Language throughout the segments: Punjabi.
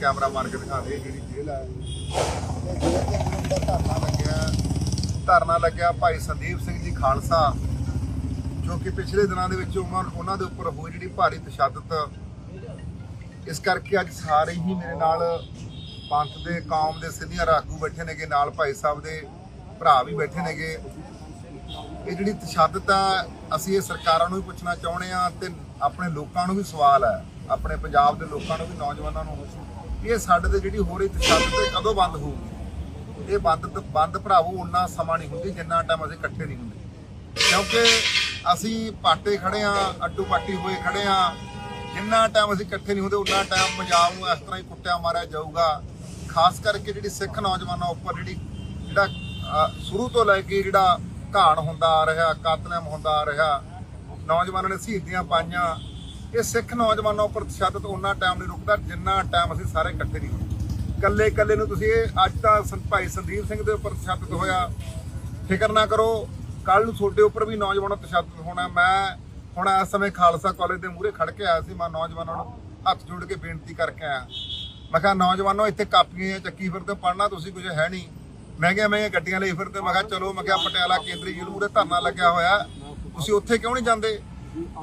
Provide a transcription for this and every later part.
ਕੈਮਰਾ ਮਾਰ ਕੇ ਦਿਖਾ ਦੇ ਜਿਹੜੀ ਜੇਲ੍ਹ ਹੈ। ਇਹ ਜੇਲ੍ਹ ਦੇ ਅੰਦਰ ਧਰਨਾ ਲੱਗਿਆ। ਧਰਨਾ ਲੱਗਿਆ ਭਾਈ ਸੰਦੀਪ ਸਿੰਘ ਜੀ ਖਾਲਸਾ, ਜੋ ਕਿ ਪਿਛਲੇ ਦਿਨਾਂ ਦੇ ਵਿੱਚ ਉਹਨਾਂ ਉਹਨਾਂ ਦੇ ਉੱਪਰ ਹੋਈ ਜਿਹੜੀ ਭਾਰੀ ਤਸ਼ੱਦਦ ਇਸ ਕਰਕੇ ਅੱਜ ਸਾਰੇ ਹੀ ਮੇਰੇ ਨਾਲ ਪੰਥ ਦੇ, ਕੌਮ ਦੇ ਸੀਨੀਅਰ ਆਗੂ ਬੈਠੇ ਨੇਗੇ, ਨਾਲ ਭਾਈ ਸਾਹਿਬ ਦੇ ਭਰਾ ਵੀ ਬੈਠੇ ਨੇਗੇ। ਇਹ ਜਿਹੜੀ ਤਸ਼ੱਦਦ ਆ, ਅਸੀਂ ਇਹ ਸਰਕਾਰਾਂ ਨੂੰ ਵੀ ਪੁੱਛਣਾ ਚਾਹੁੰਦੇ ਆ ਤੇ ਆਪਣੇ ਲੋਕਾਂ ਨੂੰ ਵੀ ਸਵਾਲ ਹੈ। ਆਪਣੇ ਪੰਜਾਬ ਦੇ ਲੋਕਾਂ ਨੂੰ ਵੀ, ਨੌਜਵਾਨਾਂ ਨੂੰ ਇਹ ਸਾਡੇ ਤੇ ਜਿਹੜੀ ਹੋ ਰਹੀ ਤਸ਼ੱਦਦ ਇਹ ਕਦੋਂ ਬੰਦ ਹੋਊਗੀ? ਇਹ ਬੰਦ ਬੰਦ ਭਰਾਵੋ, ਉਨਾ ਸਮਾਂ ਨਹੀਂ ਹੁੰਦੀ, ਜਿੰਨਾ ਟਾਈਮ ਅਸੀਂ ਇਕੱਠੇ ਨਹੀਂ ਹੁੰਦੇ। ਕਿਉਂਕਿ ਅਸੀਂ ਪਾਟੇ ਖੜੇ ਆ, ਅੱਡੂ ਪਾਟੀ ਹੋਏ ਖੜੇ ਆ। ਜਿੰਨਾ ਟਾਈਮ ਅਸੀਂ ਇਕੱਠੇ ਨਹੀਂ ਹੁੰਦੇ, ਉਨਾ ਟਾਈਮ ਪੰਜਾਬ ਨੂੰ ਇਸ ਤਰ੍ਹਾਂ ਹੀ ਕੁੱਟਿਆ ਮਾਰਿਆ ਜਾਊਗਾ। ਖਾਸ ਕਰਕੇ ਜਿਹੜੀ ਸਿੱਖ ਨੌਜਵਾਨਾਂ ਉੱਪਰ ਜਿਹੜੀ ਜਿਹੜਾ ਸ਼ੁਰੂ ਤੋਂ ਲੈ ਕੇ ਜਿਹੜਾ ਘਾਣ ਹੁੰਦਾ ਆ ਰਿਹਾ, ਕਾਤਲਮ ਹੁੰਦਾ ਆ ਰਿਹਾ, ਨੌਜਵਾਨਾਂ ਨੇ ਸ਼ਹੀਦੀਆਂ ਪਾਈਆਂ। ਇਹ ਸਿੱਖ ਨੌਜਵਾਨਾਂ ਉੱਪਰ ਤਸ਼ੱਦਦ ਉਹਨਾਂ ਟਾਈਮ ਨਹੀਂ ਰੁਕਦਾ ਜਿੰਨਾ ਟਾਈਮ ਅਸੀਂ ਸਾਰੇ ਇਕੱਠੇ ਨਹੀਂ ਹੁੰਦੇ ਕੱਲੇ ਕੱਲੇ ਨੂੰ ਤੁਸੀਂ ਇਹ ਅੱਜ ਤਾਂ ਸੰ- ਭਾਈ ਸੰਦੀਪ ਸਿੰਘ ਦੇ ਉੱਪਰ ਤਸ਼ੱਦਦ ਹੋਇਆ। ਫਿਕਰ ਨਾ ਕਰੋ ਕੱਲ ਨੂੰ ਤੁਹਾਡੇ ਉੱਪਰ ਵੀ ਨੌਜਵਾਨਾਂ ਤਸ਼ੱਦਦ ਹੋਣਾ। ਮੈਂ ਹੁਣ ਇਸ ਸਮੇਂ ਖਾਲਸਾ ਕਾਲਜ ਦੇ ਮੂਹਰੇ ਖੜ ਕੇ ਆਇਆ ਸੀ, ਮੈਂ ਨੌਜਵਾਨਾਂ ਨੂੰ ਹੱਥ ਜੋੜ ਕੇ ਬੇਨਤੀ ਕਰਕੇ ਆਇਆ। ਮੈਂ ਕਿਹਾ, ਨੌਜਵਾਨੋ, ਇੱਥੇ ਕਾਪੀਆਂ ਚੱਕੀ ਫਿਰਦੇ ਪੜਨਾ ਤੁਸੀਂ ਕੁਝ ਹੈ ਨਹੀਂ। ਮਹਿੰਗੀਆਂ ਮਹਿੰਗੀਆਂ ਗੱਡੀਆਂ ਲਈ ਫਿਰਦੇ ਮੈਂ ਕਿਹਾ, ਚਲੋ, ਮੈਂ ਕਿਹਾ, ਪਟਿਆਲਾ ਕੇਂਦਰੀ ਜੇਲ੍ਹ ਮੂਹਰੇ ਧਰਨਾ ਲੱਗਿਆ ਹੋਇਆ। ਤੁਸੀਂ ਉੱਥੇ ਕਿਉਂ ਨਹੀਂ ਜਾਂਦੇ?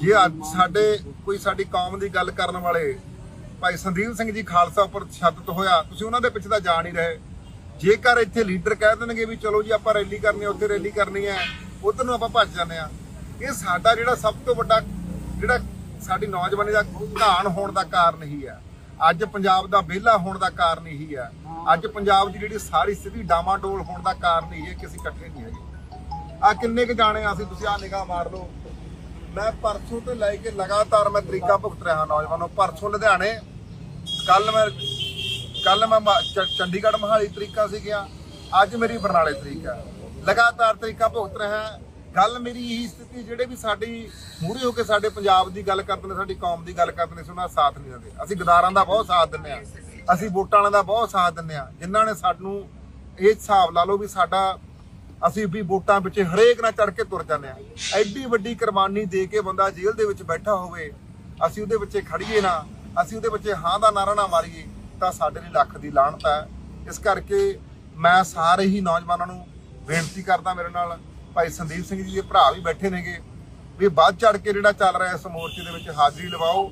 ਜੇ ਅੱਜ ਸਾਡੇ ਕੋਈ ਸਾਡੀ ਕੌਮ ਦੀ ਗੱਲ ਕਰਨ ਵਾਲੇ ਭਾਈ ਸੰਦੀਪ ਸਿੰਘ ਜੀ ਖਾਲਸਾ ਉੱਪਰ ਤਸ਼ੱਦਦ ਹੋਇਆ, ਤੁਸੀਂ ਉਹਨਾਂ ਦੇ ਪਿੱਛੇ ਤਾਂ ਜਾ ਨਹੀਂ ਰਹੇ। ਜੇਕਰ ਇੱਥੇ ਲੀਡਰ ਕਹਿ ਦੇਣਗੇ ਵੀ ਚਲੋ ਜੀ ਆਪਾਂ ਰੈਲੀ ਕਰਨੀ ਉੱਥੇ ਰੈਲੀ ਕਰਨੀ ਹੈ, ਉਧਰ ਨੂੰ ਆਪਾਂ ਭੱਜ ਜਾਂਦੇ ਆ ਇਹ ਸਾਡਾ ਜਿਹੜਾ ਸਭ ਤੋਂ ਵੱਡਾ, ਜਿਹੜਾ ਸਾਡੀ ਨੌਜਵਾਨੀ ਦਾ ਘਾਣ ਹੋਣ ਦਾ ਕਾਰਨ ਹੀ ਹੈ। ਅੱਜ ਪੰਜਾਬ ਦਾ ਵਿਹਲਾ ਹੋਣ ਦਾ ਕਾਰਨ ਹੀ ਹੈ। ਅੱਜ ਪੰਜਾਬ ਦੀ ਜਿਹੜੀ ਸਾਰੀ ਸਥਿਤੀ ਡਾਮਾਡੋਲ ਹੋਣ ਦਾ ਕਾਰਨ ਹੀ ਹੈ ਕਿ ਅਸੀਂ ਇਕੱਠੇ ਨਹੀਂ ਹੈਗੇ। ਆ ਕਿੰਨੇ ਕੁ ਜਾਣੇ ਆ ਅਸੀਂ, ਤੁਸੀਂ ਆ ਨਿਗਾਹ ਮਾਰ ਲਓ। ਮੈਂ ਪਰਸੋਂ ਤੋਂ ਲੈ ਕੇ ਲਗਾਤਾਰ ਮੈਂ ਤਰੀਕਾ ਭੁਗਤ ਰਿਹਾ ਨੌਜਵਾਨੋ, ਪਰਸੋਂ ਲੁਧਿਆਣੇ ਕੱਲ ਮੈਂ ਕੱਲ ਮੈਂ ਮ- ਚੰਡੀਗੜ੍ਹ ਮਹਾਲੀ ਤਰੀਕਾ ਸੀ ਗਿਆ ਅੱਜ ਮੇਰੀ ਬਰਨਾਲੇ ਤਰੀਕਾ। ਲਗਾਤਾਰ ਤਰੀਕਾ ਭੁਗਤ ਰਿਹਾ, ਗੱਲ ਮੇਰੀ ਇਹੀ ਸਥਿਤੀ, ਜਿਹੜੇ ਵੀ ਸਾਡੀ ਮੂਹਰੇ ਹੋ ਕੇ ਸਾਡੇ ਪੰਜਾਬ ਦੀ ਗੱਲ ਕਰਦੇ ਨੇ, ਸਾਡੀ ਕੌਮ ਦੀ ਗੱਲ ਕਰਦੇ ਨੇ, ਅਸੀਂ ਉਹਨਾਂ ਦਾ ਸਾਥ ਨਹੀਂ ਦਿੰਦੇ। ਅਸੀਂ ਗਦਾਰਾਂ ਦਾ ਬਹੁਤ ਸਾਥ ਦਿੰਦੇ ਆ ਅਸੀਂ ਵੋਟਾਂ ਵਾਲਿਆਂ ਦਾ ਬਹੁਤ ਸਾਥ ਦਿੰਦੇ ਆ ਜਿਨ੍ਹਾਂ ਨੇ ਸਾਨੂੰ ਇਹ ਹਿਸਾਬ ਲਾ ਲਓ ਵੀ ਸਾਡਾ ਅਸੀਂ ਵੀ ਵੋਟਾਂ ਵਿੱਚ ਹਰੇਕ ਨਾਲ ਚੜ ਕੇ ਤੁਰ ਜਾਂਦੇ ਆ ਐਡੀ ਵੱਡੀ ਕੁਰਬਾਨੀ ਦੇ ਕੇ ਬੰਦਾ ਜੇਲ੍ਹ ਦੇ ਵਿੱਚ ਬੈਠਾ ਹੋਵੇ, ਅਸੀਂ ਉਹਦੇ ਵਿੱਚ ਖੜੀਏ ਨਾ, ਅਸੀਂ ਉਹਦੇ ਵਿੱਚ ਹਾਂ ਦਾ ਨਾਰਾ ਨਾ ਮਾਰੀਏ, ਤਾਂ ਸਾਡੇ ਲਈ ਲੱਖ ਦੀ ਲਾਹਣਤ ਹੈ। ਇਸ ਕਰਕੇ ਮੈਂ ਸਾਰੇ ਹੀ ਨੌਜਵਾਨਾਂ ਨੂੰ ਬੇਨਤੀ ਕਰਦਾ ਮੇਰੇ ਨਾਲ, ਭਾਈ ਸੰਦੀਪ ਸਿੰਘ ਜੀ ਦੇ ਭਰਾ ਵੀ ਬੈਠੇ ਨੇਗੇ, ਵੀ ਵੱਧ ਚੜ ਕੇ ਜਿਹੜਾ ਚੱਲ ਰਿਹਾ ਇਸ ਮੋਰਚੇ ਦੇ ਵਿੱਚ ਹਾਜ਼ਰੀ ਲਵਾਓ।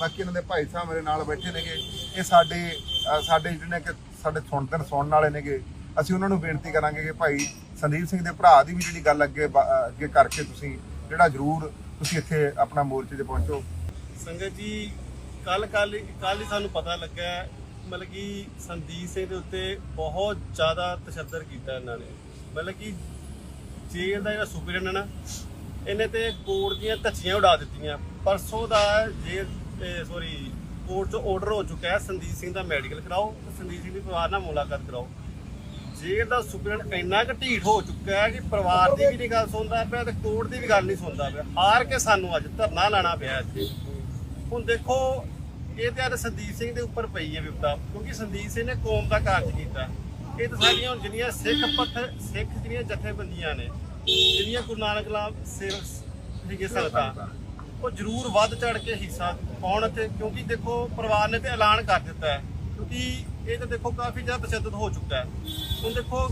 ਬਾਕੀ ਇਹਨਾਂ ਦੇ ਭਾਈ ਸਾਹਿਬ ਮੇਰੇ ਨਾਲ ਬੈਠੇ ਨੇਗੇ, ਇਹ ਸਾਡੇ ਸਾਡੇ ਜਿਹੜੇ ਨੇ ਕਿ ਸਾਡੇ ਸੁਣਦੇ ਨੇ ਸੁਣਨ ਵਾਲੇ ਨੇਗੇ ਅਸੀਂ ਉਹਨਾਂ ਨੂੰ ਬੇਨਤੀ ਕਰਾਂਗੇ ਕਿ ਭਾਈ ਸੰਦੀਪ ਸਿੰਘ ਦੇ ਭਰਾ ਦੀ ਵੀ ਜਿਹੜੀ ਗੱਲ ਅੱਗੇ ਅੱਗੇ ਕਰਕੇ ਤੁਸੀਂ ਜਿਹੜਾ ਜ਼ਰੂਰ ਤੁਸੀਂ ਇੱਥੇ ਆਪਣਾ ਮੋਰਚੇ ਤੇ ਪਹੁੰਚੋ। ਸੰਗਤ ਜੀ ਕੱਲ ਕੱਲ ਕੱਲ ਹੀ ਸਾਨੂੰ ਪਤਾ ਲੱਗਾ ਮਤਲਬ ਕਿ ਸੰਦੀਪ ਸਿੰਘ ਦੇ ਉੱਤੇ ਬਹੁਤ ਜ਼ਿਆਦਾ ਤਸ਼ੱਦਦ ਕੀਤਾ ਇਹਨਾਂ ਨੇ। ਮਤਲਬ ਕਿ ਜੇਲ੍ਹ ਦਾ ਜਿਹੜਾ ਸੁਪਰਡੈਂਟ ਹੈ ਨਾ, ਇਹਨੇ ਤੇ ਕੋਰਟ ਦੀਆਂ ਧੱਜੀਆਂ ਉਡਾ ਦਿੱਤੀਆਂ। ਪਰਸੋਂ ਦਾ ਜੇਲ੍ਹ ਸੌਰੀ ਕੋਰਟ ਤੋਂ ਆਰਡਰ ਹੋ ਚੁੱਕਾ ਹੈ, ਸੰਦੀਪ ਸਿੰਘ ਦਾ ਮੈਡੀਕਲ ਕਰਾਓ ਤੇ ਸੰਦੀਪ ਸਿੰਘ ਦੀ ਪਰਿਵਾਰ ਨਾਲ ਮੁਲਾਕਾਤ ਕਰਾਓ। ਜੇਲ੍ਹ ਦਾ ਸੁਪਰਡੈਂਟ ਇੰਨਾ ਕੁ ਢੀਠ ਹੋ ਚੁੱਕਾ ਹੈ ਕਿ ਪਰਿਵਾਰ ਦੀ ਵੀ ਨਹੀਂ ਗੱਲ ਸੁਣਦਾ ਪਿਆ ਤੇ ਕੋਰਟ ਦੀ ਵੀ ਗੱਲ ਨਹੀਂ ਸੁਣਦਾ ਪਿਆ, ਹਾਰ ਕੇ ਸਾਨੂੰ ਅੱਜ ਧਰਨਾ ਲਾਣਾ ਪਿਆ ਇੱਥੇ ਹੁਣ ਦੇਖੋ, ਇਹ ਤੇ ਅੱਜ ਸੰਦੀਪ ਸਿੰਘ ਦੇ ਉੱਪਰ ਪਈ ਹੈ ਵਿਪਤਾ, ਕਿਉਂਕਿ ਸੰਦੀਪ ਸਿੰਘ ਨੇ ਕੌਮ ਦਾ ਕਾਰਜ ਕੀਤਾ। ਇਹ ਤਾਂ ਸਾਡੀਆਂ ਹੁਣ ਜਿਹੜੀਆਂ ਸਿੱਖ ਪੱਥਰ, ਸਿੱਖ ਜਿਹੜੀਆਂ ਜਥੇਬੰਦੀਆਂ ਨੇ, ਜਿਹੜੀਆਂ ਗੁਰੂ ਨਾਨਕ ਲਾਭ ਸੇਵਕ ਸੀਗੇ ਸੰਗਤਾਂ, ਉਹ ਜ਼ਰੂਰ ਵੱਧ ਚੜ ਕੇ ਹਿੱਸਾ ਪਾਉਣ ਤੇ ਕਿਉਂਕਿ ਦੇਖੋ, ਪਰਿਵਾਰ ਨੇ ਤੇ ਐਲਾਨ ਕਰ ਦਿੱਤਾ ਹੈ ਕਿਉਂਕਿ ਇਹ ਤਾਂ ਦੇਖੋ ਕਾਫੀ ਜ਼ਿਆਦਾ ਤਸ਼ੱਦਦ ਹੋ ਚੁੱਕਾ ਹੈ। ਹੁਣ ਦੇਖੋ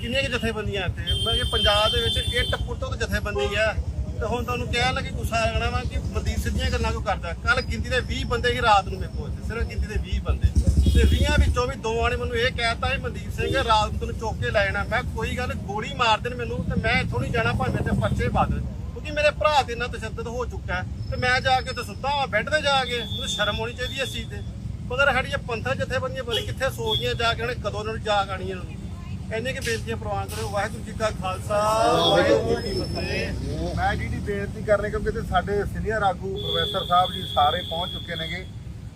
ਕਿੰਨੀਆਂ ਕਿ ਜਥੇਬੰਦੀਆਂ ਇੱਥੇ? ਮੈਂ ਕਿ ਪੰਜਾਬ ਦੇ ਵਿੱਚ ਇਹ ਪੁੱਟੋ ਤੇ ਜਥੇਬੰਦੀ ਹੈ। ਤੇ ਹੁਣ ਤੁਹਾਨੂੰ ਕਹਿਣ ਲੱਗੇ ਗੁੱਸਾ ਲੱਗਣਾ ਵਾ ਕਿ ਮਨਦੀਪ ਸਿੱਧੀਆਂ ਗੱਲਾਂ ਕਿਉਂ ਕਰਦਾ? ਕੱਲ ਗਿਣਤੀ ਦੇ 20 ਬੰਦੇ ਹੀ ਰਾਤ ਨੂੰ ਮੇਰੇ ਕੋਲ ਇੱਥੇ। ਸਿਰਫ ਗਿਣਤੀ ਦੇ 20 ਬੰਦੇ। ਤੇ 20 ਵਿੱਚੋਂ ਵੀ ਦੋ ਆਣੇ ਮੈਨੂੰ ਇਹ ਕਹਿਤਾ ਵੀ ਮਨਦੀਪ ਸਿੰਘ ਰਾਤ ਨੂੰ ਤੈਨੂੰ ਚੁੱਕ ਕੇ ਲੈ ਜਾਣਾ। ਮੈਂ ਕੋਈ ਗੱਲ ਗੋਲੀ ਮਾਰ ਦੇਣ ਮੈਨੂੰ ਤੇ ਮੈਂ ਇੱਥੋਂ ਨਹੀਂ ਜਾਣਾ ਭਾਵੇਂ ਤੇ ਪਰਚੇ ਪਾ ਦੇਣ। ਕਿਉਂਕਿ ਮੇਰੇ ਭਰਾ ਤੇ ਇੰਨਾ ਤਸ਼ੱਦਦ ਹੋ ਚੁੱਕਾ ਤੇ ਮੈਂ ਜਾ ਕੇ ਤੇ ਸੁੱਤਾ ਬੈੱਡ ਤੇ ਜਾ ਕੇ। ਮੈਨੂੰ ਸ਼ਰਮ ਆਉਣੀ ਚਾਹੀਦੀ ਇਸ ਚੀਜ਼ ਤੇ। ਮਗਰ ਸਾਡੀਆਂ ਪੰਥਕ ਜਥੇਬੰਦੀਆਂ ਬੜੀ ਕਿੱਥੇ ਸੋ ਗਈਆਂ ਜਾ ਕੇ ਉਹਨੇ ਕਦੋਂ ਉਹਨਾਂ ਨੂੰ ਜਾਗ ਆਣੀਆਂ ਨੂੰ। ਇੰਨੇ ਕਿ ਬੇਨਤੀਆਂ ਪ੍ਰਵਾਨ ਕਰੋ ਵਾਹਿਗੁਰੂ ਜੀ ਕਾ ਖਾਲਸਾ, ਵਾਹਿਗੁਰੂ ਜੀ ਕੀ ਫਤਿਹ। ਮੈਂ ਜਿਹੜੀ ਬੇਨਤੀ ਕਰਨੀ, ਕਿਉਂਕਿ ਤੇ ਸਾਡੇ ਸੀਨੀਅਰ ਆਗੂ ਪ੍ਰੋਫੈਸਰ ਸਾਹਿਬ ਜੀ ਸਾਰੇ ਪਹੁੰਚ ਚੁੱਕੇ ਨੇਗੇ।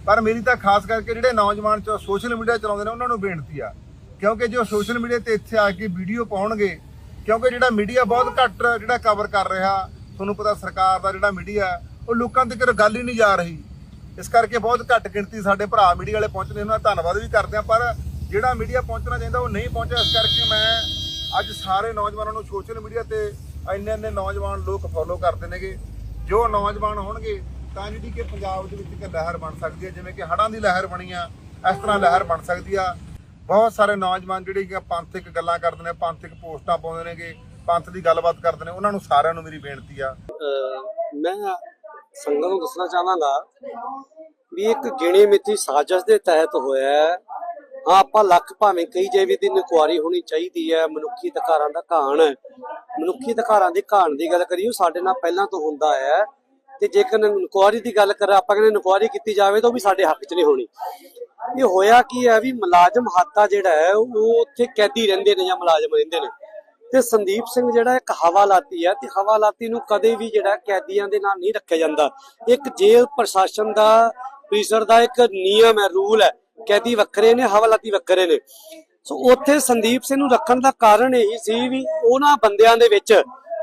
ਪਰ ਮੇਰੀ ਤਾਂ ਖਾਸ ਕਰਕੇ ਜਿਹੜੇ ਨੌਜਵਾਨ ਚ ਸੋਸ਼ਲ ਮੀਡੀਆ ਚਲਾਉਂਦੇ ਨੇ, ਉਹਨਾਂ ਨੂੰ ਬੇਨਤੀ ਆ। ਕਿਉਂਕਿ ਜੋ ਸੋਸ਼ਲ ਮੀਡੀਆ ਤੇ ਇੱਥੇ ਆ ਕੇ ਵੀਡੀਓ ਪਾਉਣਗੇ, ਕਿਉਂਕਿ ਜਿਹੜਾ ਮੀਡੀਆ ਬਹੁਤ ਘੱਟ ਜਿਹੜਾ ਕਵਰ ਕਰ ਰਿਹਾ, ਤੁਹਾਨੂੰ ਪਤਾ ਸਰਕਾਰ ਦਾ ਜਿਹੜਾ ਮੀਡੀਆ, ਉਹ ਲੋਕਾਂ ਤੱਕ ਗੱਲ ਹੀ ਨਹੀਂ ਜਾ ਰਹੀ। ਇਸ ਕਰਕੇ ਬਹੁਤ ਘੱਟ ਗਿਣਤੀ ਸਾਡੇ ਭਰਾ ਮੀਡੀਆ ਵਾਲੇ ਪਹੁੰਚਦੇ ਉਹਨਾਂ ਦਾ ਧੰਨਵਾਦ ਵੀ ਕਰਦੇ ਆ ਪਰ ਜਿਹੜਾ ਮੀਡੀਆ ਪਹੁੰਚਣਾ ਚਾਹੀਦਾ ਉਹ ਨਹੀਂ ਪਹੁੰਚਿਆ, ਇਸ ਕਰਕੇ ਮੈਂ ਅੱਜ ਸਾਰੇ ਨੌਜਵਾਨਾਂ ਨੂੰ ਸੋਸ਼ਲ ਮੀਡੀਆ ਤੇ ਇੰਨੇ ਇੰਨੇ ਨੌਜਵਾਨ ਲੋਕ ਫੋਲੋ ਕਰਦੇ ਨੇਗੇ। ਜੋ ਨੌਜਵਾਨ ਹੋਣਗੇ, ਤਾਂ ਜਿਹੜੀ ਕਿ ਪੰਜਾਬ ਦੇ ਵਿੱਚ ਇੱਕ ਲਹਿਰ ਬਣ ਸਕਦੀ ਹੈ, ਜਿਵੇਂ ਕਿ ਹੜ੍ਹਾਂ ਦੀ ਲਹਿਰ ਬਣੀ ਆ, ਇਸ ਤਰ੍ਹਾਂ ਲਹਿਰ ਬਣ ਸਕਦੀ ਆ। ਬਹੁਤ ਸਾਰੇ ਨੌਜਵਾਨ ਜਿਹੜੇ ਕਿ ਪੰਥਕ ਗੱਲਾਂ ਕਰਦੇ ਨੇ, ਪੰਥਕ ਪੋਸਟਾਂ ਪਾਉਂਦੇ ਨੇਗੇ, ਪੰਥ ਦੀ ਗੱਲਬਾਤ ਕਰਦੇ ਨੇ, ਉਹਨਾਂ ਨੂੰ ਸਾਰਿਆਂ ਨੂੰ ਮੇਰੀ ਬੇਨਤੀ ਆ। ਮੈਂ ਸੰਗਤ ਨੂੰ ਦੱਸਣਾ ਚਾਹਾਂਗਾ ਵੀ ਇੱਕ ਗਿਣੀ ਮਿੱਥੀ ਸਾਜ਼ਿਸ਼ ਦੇ ਤਹਿਤ ਹੋਇਆ ਹੈ। ਹਾਂ, ਆਪਾਂ ਲੱਖ ਭਾਵੇਂ ਕਹੀ ਜੇ ਵੀ ਦੀ ਇਨਕੁਆਰੀ ਹੋਣੀ ਚਾਹੀਦੀ ਹੈ। ਮਨੁੱਖੀ ਅਧਿਕਾਰਾਂ ਦਾ ਘਾਣ ਮਨੁੱਖੀ ਅਧਿਕਾਰਾਂ ਦੀ ਘਾਣ ਦੀ ਗੱਲ ਕਰੀਏ ਸਾਡੇ ਨਾਲ ਪਹਿਲਾਂ ਤੋਂ ਹੁੰਦਾ ਹੈ। ਤੇ ਜੇਕਰ ਇਨਕੁਆਰੀ ਦੀ ਗੱਲ ਕਰ, ਆਪਾਂ ਕਹਿੰਦੇ ਇਨਕੁਆਰੀ ਕੀਤੀ ਜਾਵੇ ਤਾਂ ਉਹ ਵੀ ਸਾਡੇ ਹੱਕ 'ਚ ਨਹੀਂ ਹੋਣੀ। ਇਹ ਹੋਇਆ ਕੀ ਹੈ ਵੀ ਮੁਲਾਜ਼ਮ ਹਾਤਾ ਜਿਹੜਾ ਹੈ, ਉਹ ਉੱਥੇ ਕੈਦੀ ਰਹਿੰਦੇ ਨੇ ਜਾਂ ਮੁਲਾਜ਼ਮ ਰਹਿੰਦੇ ਨੇ। ਤੇ ਸੰਦੀਪ ਸਿੰਘ ਜਿਹੜਾ ਇੱਕ ਹਵਾਲਾਤੀ ਹੈ ਤੇ ਹਵਾਲਾਤੀ ਨੂੰ ਕਦੇ ਵੀ ਜਿਹੜਾ ਕੈਦੀਆਂ ਦੇ ਨਾਲ ਨਹੀਂ ਰੱਖਿਆ ਜਾਂਦਾ। ਇੱਕ ਜੇਲ੍ਹ ਪ੍ਰਸ਼ਾਸਨ ਦਾ ਪੀਸਰ ਦਾ ਇੱਕ ਨਿਯਮ ਹੈ, ਰੂਲ ਹੈ। ਕੈਦੀ ਵੱਖਰੇ ਨੇ, ਹਵਾਲਾਤੀ ਵੱਖਰੇ ਨੇ। ਸੋ ਉੱਥੇ ਸੰਦੀਪ ਸਿੰਘ ਨੂੰ ਰੱਖਣ ਦਾ ਕਾਰਨ ਇਹੀ ਸੀ ਵੀ ਉਹਨਾਂ ਬੰਦਿਆਂ ਦੇ ਵਿੱਚ,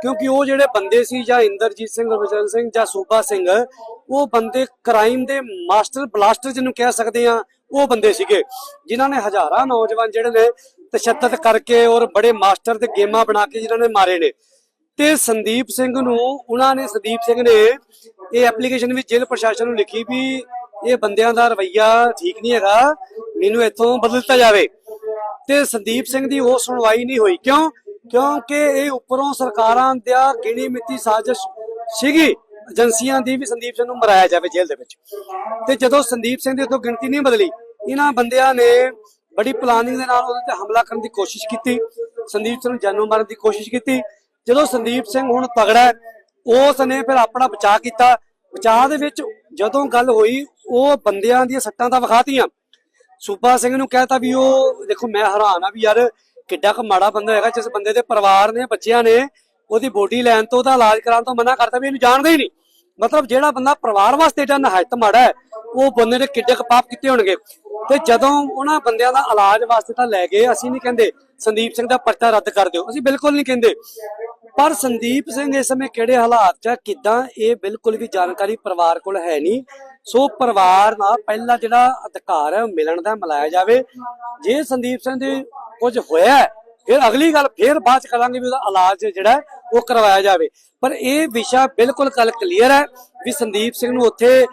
ਕਿਉਂਕਿ ਉਹ ਜਿਹੜੇ ਬੰਦੇ ਸੀ, ਜਾਂ ਇੰਦਰਜੀਤ ਸਿੰਘ ਗੁਰਬਚਨ ਸਿੰਘ, ਜਾਂ ਸੂਬਾ ਸਿੰਘ, ਉਹ ਬੰਦੇ ਕ੍ਰਾਈਮ ਦੇ ਮਾਸਟਰ ਬਲਾਸਟਰ ਜਿਹਨੂੰ ਕਹਿ ਸਕਦੇ ਆ ਉਹ ਬੰਦੇ ਸੀਗੇ। ਜਿਨ੍ਹਾਂ ਨੇ ਹਜ਼ਾਰਾਂ ਨੌਜਵਾਨ ਜਿਹੜੇ ਨੇ ਤਸ਼ੱਦਦ ਕਰਕੇ ਔਰ ਬੜੇ ਮਾਸਟਰ ਤੇ ਗੇਮਾਂ ਬਣਾ ਕੇ ਜਿਨ੍ਹਾਂ ਨੇ ਮਾਰੇ ਨੇ। ਤੇ ਸੰਦੀਪ ਸਿੰਘ ਨੂੰ, ਉਹਨਾਂ ਨੇ, ਸੰਦੀਪ ਸਿੰਘ ਨੇ ਇਹ ਐਪਲੀਕੇਸ਼ਨ ਵੀ ਜੇਲ੍ਹ ਪ੍ਰਸ਼ਾਸਨ ਨੂੰ ਲਿਖੀ ਵੀ ਇਹ ਬੰਦਿਆਂ ਦਾ ਰਵਈਆ ਠੀਕ ਨਹੀਂ ਹੈਗਾ, ਮੈਨੂੰ ਇੱਥੋਂ ਬਦਲ ਦਿੱਤਾ ਜਾਵੇ। ਤੇ ਸੰਦੀਪ ਸਿੰਘ ਦੀ ਉਹ ਸੁਣਵਾਈ ਨਹੀਂ ਹੋਈ। ਕਿਉਂ? ਕਿਉਂਕਿ ਇਹ ਉੱਪਰੋਂ ਸਰਕਾਰਾਂ ਦਾ ਗਿਣੀ ਮਿੱਤੀ ਸਾਜ਼ਿਸ਼ ਸੀਗੀ, ਏਜੰਸੀਆਂ ਦੀ ਵੀ ਸੰਦੀਪ ਸਿੰਘ ਨੂੰ ਮਰਾਇਆ ਜਾਵੇ ਜੇਲ੍ਹ ਦੇ ਵਿੱਚ। ਤੇ ਜਦੋਂ ਸੰਦੀਪ ਸਿੰਘ ਦੀ ਉਦੋਂ ਗਿਣਤੀ ਨਹੀਂ ਬਦਲੀ, ਇਹਨਾਂ ਬੰਦਿਆਂ ਨੇ ਬੜੀ ਪਲਾਨਿੰਗ ਦੇ ਨਾਲ ਉਹਦੇ ਤੇ ਹਮਲਾ ਕਰਨ ਦੀ ਕੋਸ਼ਿਸ਼ ਕੀਤੀ, ਸੰਦੀਪ ਸਿੰਘ ਨੂੰ ਜਾਨੋਂ ਮਾਰਨ ਦੀ ਕੋਸ਼ਿਸ਼ ਕੀਤੀ। ਜਦੋਂ ਸੰਦੀਪ ਸਿੰਘ ਹੁਣ ਤਗੜਾ ਉਸ ਨੇ ਫਿਰ ਆਪਣਾ ਬਚਾਅ ਕੀਤਾ। ਬਚਾਅ ਦੇ ਵਿੱਚ ਜਦੋਂ ਗੱਲ ਹੋਈ, ਉਹ ਬੰਦਿਆਂ ਦੀਆਂ ਸੱਟਾਂ ਤਾਂ ਵਿਖਾਤੀਆਂ। ਸੂਬਾ ਸਿੰਘ ਨੂੰ ਕਹਿਤਾ ਵੀ ਉਹ, ਦੇਖੋ ਮੈਂ ਹੈਰਾਨ ਆ ਵੀ ਯਾਰ ਕਿੱਡਾ ਕੁ ਮਾੜਾ ਬੰਦਾ ਹੈਗਾ, ਜਿਸ ਬੰਦੇ ਦੇ ਪਰਿਵਾਰ ਨੇ, ਬੱਚਿਆਂ ਨੇ ਉਹਦੀ ਬੋਡੀ ਲੈਣ ਤੋਂ, ਉਹਦਾ ਇਲਾਜ ਕਰਾਉਣ ਤੋਂ ਮਨਾ ਕਰਤਾ ਵੀ ਇਹਨੂੰ ਜਾਣਦਾ ਹੀ ਨਹੀਂ। ਮਤਲਬ ਜਿਹੜਾ ਬੰਦਾ ਪਰਿਵਾਰ ਵਾਸਤੇ ਏਡਾ ਨਹਾਇਤ ਮਾੜਾ ਹੈ, ਉਹ ਬੰਦੇ ਨੇ ਕਿੱਡੇ ਕੁ ਪਾਪ ਕੀਤੇ ਹੋਣਗੇ। ਤੇ ਜਦੋਂ ਉਹਨਾਂ ਬੰਦਿਆਂ ਦਾ ਇਲਾਜ ਵਾਸਤੇ ਤਾਂ ਲੈ ਗਏ ਅਸੀਂ ਨਹੀਂ ਕਹਿੰਦੇ ਸੰਦੀਪ ਸਿੰਘ ਦਾ ਪਰਚਾ ਰੱਦ ਕਰ ਦਿਓ। ਅਸੀਂ ਬਿਲਕੁਲ ਨਹੀਂ ਕਹਿੰਦੇ। ਪਰ ਸੰਦੀਪ ਸਿੰਘ ਇਸ ਸਮੇਂ ਕਿਹੜੇ ਹਾਲਾਤ 'ਚ ਆ, ਇਹ ਬਿਲਕੁਲ ਵੀ ਜਾਣਕਾਰੀ ਪਰਿਵਾਰ ਕੋਲ ਹੈ ਨਹੀਂ। ਸੋ ਪਰਿਵਾਰ ਨਾਲ ਪਹਿਲਾ ਜਿਹੜਾ ਅਧਿਕਾਰ ਹੈ ਉਹ ਮਿਲਣ ਦਾ ਮਿਲਾਇਆ ਜਾਵੇ। ਜੇ ਸੰਦੀਪ ਸਿੰਘ ਦੇ ਕੁਝ ਹੋਇਆ ਫਿਰ ਅਗਲੀ ਗੱਲ ਫਿਰ ਬਾਅਦ ਚ ਕਰਾਂਗੇ ਵੀ ਉਹਦਾ ਇਲਾਜ ਜਿਹੜਾ ਉਹ ਕਰਵਾਇਆ ਜਾਵੇ। ਪਰ ਇਹ ਵਿਸ਼ਾ ਬਿਲਕੁਲ ਕੱਲ ਕਲੀਅਰ ਹੈ ਵੀ ਸੰਦੀਪ ਸਿੰਘ ਨੂੰ ਉੱਥੇ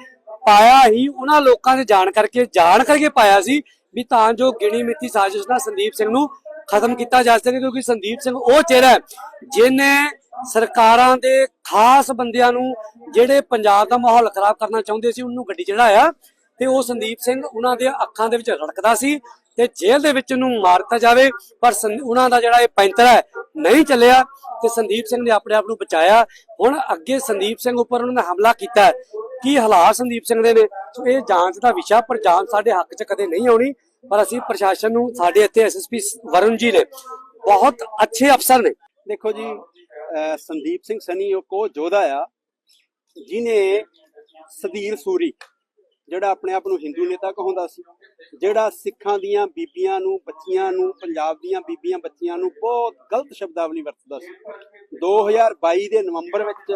ਪਾਇਆ ਹੀ, ਉਹਨਾਂ ਲੋਕਾਂ ਦੇ ਜਾਣ ਕਰਕੇ ਜਾਣ ਕਰਕੇ ਪਾਇਆ ਸੀ ਵੀ ਤਾਂ ਜੋ ਗਿਣੀ ਮਿੱਤੀ ਸਾਜ਼ਿਸ਼ ਨਾਲ ਸੰਦੀਪ ਸਿੰਘ ਨੂੰ ਖਤਮ ਕੀਤਾ ਜਾ ਸਕੇ, ਕਿਉਂਕਿ ਸੰਦੀਪ ਸਿੰਘ ਉਹ ਚਿਹਰਾ ਹੈ ਜਿਹਨੇ ਸਰਕਾਰਾਂ ਦੇ ਖਾਸ ਬੰਦਿਆਂ ਨੂੰ ਜਿਹੜੇ ਪੰਜਾਬ ਦਾ ਮਾਹੌਲ ਖਰਾਬ ਕਰਨਾ ਚਾਹੁੰਦੇ ਸੀ, ਉਹਨੂੰ ਗੱਡੀ ਚੜਾਇਆ ਤੇ ਉਹ ਸੰਦੀਪ ਸਿੰਘ ਉਹਨਾਂ ਦੇ ਅੱਖਾਂ ਦੇ ਵਿੱਚ ਰੜਕਦਾ ਸੀ ਤੇ ਜੇਲ੍ਹ ਦੇ ਵਿੱਚ ਉਹਨੂੰ ਮਾਰ ਦਿੱਤਾ ਜਾਵੇ, ਪਰ ਸੰ- ਉਹਨਾਂ ਦਾ ਜਿਹੜਾ ਇਹ ਪੈਂਤਰਾ ਹੈ ਨਹੀਂ ਚੱਲਿਆ ਤੇ ਸੰਦੀਪ ਸਿੰਘ ਨੇ ਆਪਣੇ ਆਪ ਨੂੰ ਬਚਾਇਆ। ਹੁਣ ਅੱਗੇ ਸੰਦੀਪ ਸਿੰਘ ਉੱਪਰ ਉਹਨਾਂ ਨੇ ਹਮਲਾ ਕੀਤਾ ਕੀ ਹਾਲਾਤ ਸੰਦੀਪ ਸਿੰਘ ਦੇ ਨੇ? ਸੋ ਇਹ ਜਾਂਚ ਦਾ ਵਿਸ਼ਾ, ਪਰ ਜਾਂਚ ਸਾਡੇ ਹੱਕ 'ਚ ਕਦੇ ਨਹੀਂ ਆਉਣੀ, ਪਰ ਅਸੀਂ ਪ੍ਰਸ਼ਾਸਨ ਨੂੰ, ਸਾਡੇ ਇੱਥੇ ਐਸਐਸਪੀ ਵਰੁਣ ਜੀ ਨੇ, ਬਹੁਤ ਅੱਛੇ ਅਫਸਰ ਨੇ। ਦੇਖੋ ਜੀ ਸੰਦੀਪ ਸਿੰਘ ਸਨੀ ਉਹ ਕੋ ਜੋਧਾ ਆ ਜਿਨੇ ਸਦੀਰ ਸੂਰੀ, ਜਿਹੜਾ ਆਪਣੇ ਆਪ ਨੂੰ ਹਿੰਦੂ ਨੇਤਾ ਕਹਾਉਂਦਾ ਸੀ, ਜਿਹੜਾ ਸਿੱਖਾਂ ਦੀਆਂ ਬੀਬੀਆਂ ਨੂੰ, ਬੱਚੀਆਂ ਨੂੰ, ਪੰਜਾਬ ਦੀਆਂ ਬੀਬੀਆਂ, ਬੱਚੀਆਂ ਨੂੰ ਬਹੁਤ ਗਲਤ ਸ਼ਬਦਾਵਲੀ ਵਰਤਦਾ ਸੀ। 2022 ਦੇ ਨਵੰਬਰ ਵਿੱਚ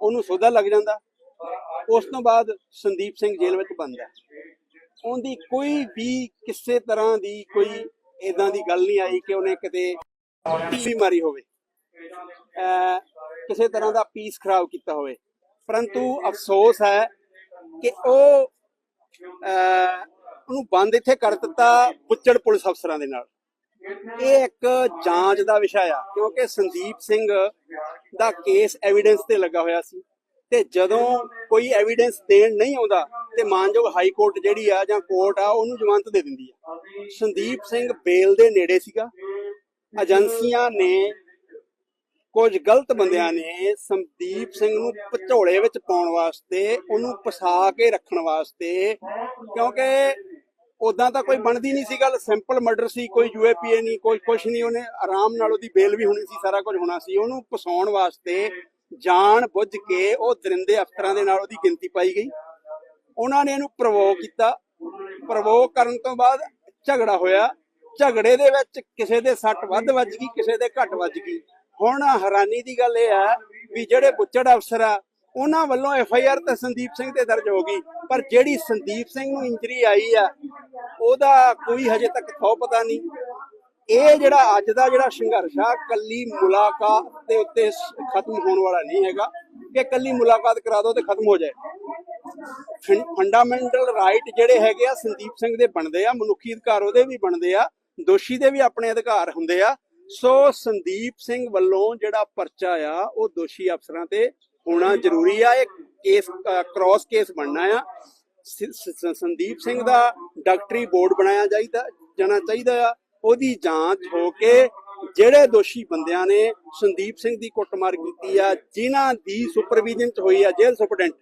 ਉਹਨੂੰ ਸੋਧਾ ਲੱਗ ਜਾਂਦਾ ਉਸ ਤੋਂ ਬਾਅਦ ਸੰਦੀਪ ਸਿੰਘ ਜੇਲ੍ਹ ਵਿੱਚ ਬੰਦ ਹੈ। ਉਹਦੀ ਕੋਈ ਵੀ ਕਿਸੇ ਤਰ੍ਹਾਂ ਦੀ ਕੋਈ ਇਦਾਂ ਦੀ ਗੱਲ ਨਹੀਂ ਆਈ ਕਿ ਉਹਨੇ ਕਿਤੇ ਟੀਵੀ ਮਾਰੀ ਹੋਵੇ। ਕਿਸੇ ਤਰ੍ਹਾਂ ਦਾ ਪੀਸ ਖਰਾਬ ਕੀਤਾ ਹੋਵੇ। ਪਰੰਤੂ ਅਫਸੋਸ ਹੈ ਕਿ ਉਹ, ਅਹ ਉਹਨੂੰ ਬੰਦ ਇੱਥੇ ਕਰ ਦਿੱਤਾ ਬੁੱਚੜ ਪੁਲਿਸ ਅਫਸਰਾਂ ਦੇ ਨਾਲ। ਇਹ ਇੱਕ ਜਾਂਚ ਦਾ ਵਿਸ਼ਾ ਆ, ਕਿਉਂਕਿ ਸੰਦੀਪ ਸਿੰਘ ਦਾ ਕੇਸ ਐਵੀਡੈਂਸ ਤੇ ਲੱਗਾ ਹੋਇਆ ਸੀ। ਤੇ ਜਦੋਂ ਕੋਈ ਐਵੀਡੈਂਸ ਦੇਣ ਨਹੀਂ ਆਉਂਦਾ ਤੇ ਮਾਨਯੋਗ ਹਾਈ ਕੋਰਟ ਜਿਹੜੀ ਆ ਜਾਂ ਕੋਰਟ ਆ, ਉਹਨੂੰ ਜ਼ਮਾਨਤ ਦੇ ਦਿੰਦੀ ਆ। ਸੰਦੀਪ ਸਿੰਘ ਬੇਲ ਦੇ ਨੇੜੇ ਸੀਗਾ। ਏਜੰਸੀਆਂ ਨੇ ਕੁਝ ਗਲਤ ਬੰਦਿਆਂ ਨੇ ਸੰਦੀਪ ਸਿੰਘ ਨੂੰ ਭਚੋਲੇ ਵਿੱਚ ਪਾਉਣ ਵਾਸਤੇ, ਉਹਨੂੰ ਫਸਾ ਕੇ ਰੱਖਣ ਵਾਸਤੇ, ਕਿਉਂਕਿ ਉਦਾਂ ਤਾਂ ਕੋਈ ਬਣਦੀ ਨਹੀਂ ਸੀ ਗੱਲ। ਸਿੰਪਲ ਮਰਡਰ ਸੀ, ਕੋਈ ਯੂਏਪੀਏ ਨਹੀਂ, ਕੋਈ ਕੁਛ ਨਹੀਂ। ਉਹਨੇ ਆਰਾਮ ਨਾਲ ਉਹਦੀ ਬੇਲ ਵੀ ਹੋਣੀ ਸੀ, ਸਾਰਾ ਕੁਝ ਹੋਣਾ ਸੀ। ਉਹਨੂੰ ਫਸਾਉਣ ਵਾਸਤੇ ਜਾਣ ਬੁੱਝ ਕੇ ਉਹ ਦਰਿੰਦੇ ਅਫਸਰਾਂ ਦੇ ਨਾਲ ਉਹਦੀ ਗਿਣਤੀ ਪਾਈ ਗਈ। ਉਹਨਾਂ ਨੇ ਇਹਨੂੰ ਪ੍ਰਵੋਕ ਕੀਤਾ। ਪ੍ਰਵੋਕ ਕਰਨ ਤੋਂ ਬਾਅਦ ਝਗੜਾ ਹੋਇਆ। ਝਗੜੇ ਦੇ ਵਿੱਚ ਕਿਸੇ ਦੇ ਸੱਟ ਵੱਧ ਵੱਜ ਗਈ, ਕਿਸੇ ਦੇ ਘੱਟ ਵੱਜ ਗਈ। ਹੁਣ ਹੈਰਾਨੀ ਦੀ ਗੱਲ ਇਹ ਹੈ ਵੀ ਜਿਹੜੇ ਬੁੱਚੜ ਅਫਸਰ ਆ, ਉਹਨਾਂ ਵੱਲੋਂ ਐਫ ਆਈ ਆਰ ਤਾਂ ਸੰਦੀਪ ਸਿੰਘ ਤੇ ਦਰਜ ਹੋ ਗਈ। ਪਰ ਜਿਹੜੀ ਸੰਦੀਪ ਸਿੰਘ ਨੂੰ ਇੰਜਰੀ ਆਈ ਆ, ਉਹਦਾ ਕੋਈ ਹਜੇ ਤੱਕ ਥੋ ਪਤਾ ਨਹੀਂ। ਇਹ ਜਿਹੜਾ ਅੱਜ ਦਾ ਜਿਹੜਾ ਸੰਘਰਸ਼ ਆ ਕੱਲੀ ਮੁਲਾਕਾਤ ਦੇ ਉੱਤੇ ਖਤਮ ਹੋਣ ਵਾਲਾ ਨਹੀਂ ਹੈਗਾ। ਕਿ ਕੱਲੀ ਮੁਲਾਕਾਤ ਕਰਾ ਦਿਓ ਤੇ ਖਤਮ ਹੋ ਜਾਏ। ਫੰਡਾਮੈਂਟਲ ਰਾਈਟ ਜਿਹੜੇ ਹੈਗੇ ਆ, ਸੰਦੀਪ ਸਿੰਘ ਦੇ ਬਣਦੇ ਆ, ਮਨੁੱਖੀ ਅਧਿਕਾਰ ਉਹਦੇ ਵੀ ਬਣਦੇ ਆ, ਦੋਸ਼ੀ ਦੇ ਵੀ ਆਪਣੇ ਅਧਿਕਾਰ ਹੁੰਦੇ ਆ। ਸੋ ਸੰਦੀਪ ਸਿੰਘ ਵੱਲੋਂ ਜਿਹੜਾ ਪਰਚਾ ਆ, ਉਹ ਦੋਸ਼ੀ ਅਫਸਰਾਂ ਤੇ ਹੋਣਾ ਜ਼ਰੂਰੀ ਆ। ਇਹ ਕੇਸ ਕ੍ਰਾਸ ਕੇਸ ਬਣਨਾ ਆ। ਸੰਦੀਪ ਸਿੰਘ ਦਾ ਡਾਕਟਰੀ ਬੋਰਡ ਬਣਾਇਆ ਚਾਹੀਦਾ ਜਾਣਾ ਚਾਹੀਦਾ ਆ। ਉਹਦੀ ਜਾਂਚ ਹੋ ਕੇ ਜਿਹੜੇ ਦੋਸ਼ੀ ਬੰਦਿਆਂ ਨੇ ਸੰਦੀਪ ਸਿੰਘ ਦੀ ਕੁੱਟਮਾਰ ਕੀਤੀ ਆ, ਜਿਨ੍ਹਾਂ ਦੀ ਸੁਪਰਵਿਜ਼ਨ ਚ ਹੋਈ ਆ ਜੇਲ੍ਹ ਸੁਪਰਡੈਂਟ।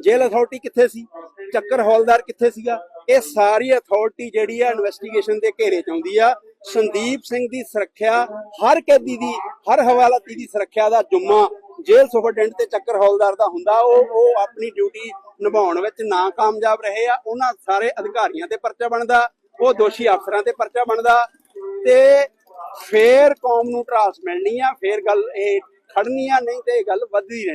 ਜੇਲ੍ਹ ਅਥਾਰਟੀ ਕਿੱਥੇ ਸੀ? ਚੱਕਰ ਹੌਲਦਾਰ ਕਿੱਥੇ ਸੀਗਾ? ਇਹ ਸਾਰੀ ਅਥਾਰਟੀ ਜਿਹੜੀ ਆ ਇਨਵੈਸਟੀਗੇਸ਼ਨ ਦੇ ਘੇਰੇ ਚ ਆਉਂਦੀ ਆ। ਸੰਦੀਪ ਸਿੰਘ ਦੀ ਸੁਰੱਖਿਆ, ਹਰ ਕੈਦੀ ਦੀ, ਹਰ ਹਵਾਲਾਤੀ ਦੀ ਸੁਰੱਖਿਆ ਦਾ ਜੁੰਮਾ ਜੇਲ੍ਹ ਸੁਪਰਡੈਂਟ ਤੇ ਚੱਕਰ ਹੌਲਦਾਰ ਦਾ ਹੁੰਦਾ। ਉਹ ਉਹ ਆਪਣੀ ਡਿਊਟੀ ਨਿਭਾਉਣ ਵਿੱਚ ਨਾ ਕਾਮਯਾਬ ਰਹੇ ਆ। ਉਹਨਾਂ ਸਾਰੇ ਅਧਿਕਾਰੀਆਂ ਤੇ ਪਰਚਾ ਬਣਦਾ। ਉਹ ਦੋਸ਼ੀ ਅਫਸਰਾਂ ਤੇ ਪਰਚਾ ਬਣਦਾ। ਤੇ ਫੇਰ ਕੌਮ ਨੂੰ ਟਰਾਸ ਮਿਲਣੀ ਆ, ਫੇਰ ਗੱਲ ਇਹ ਖੜਨੀ ਆ, ਨਹੀਂ ਤੇ ਇਹ ਗੱਲ ਵੱਧਦੀ ਰਹਿਣੀ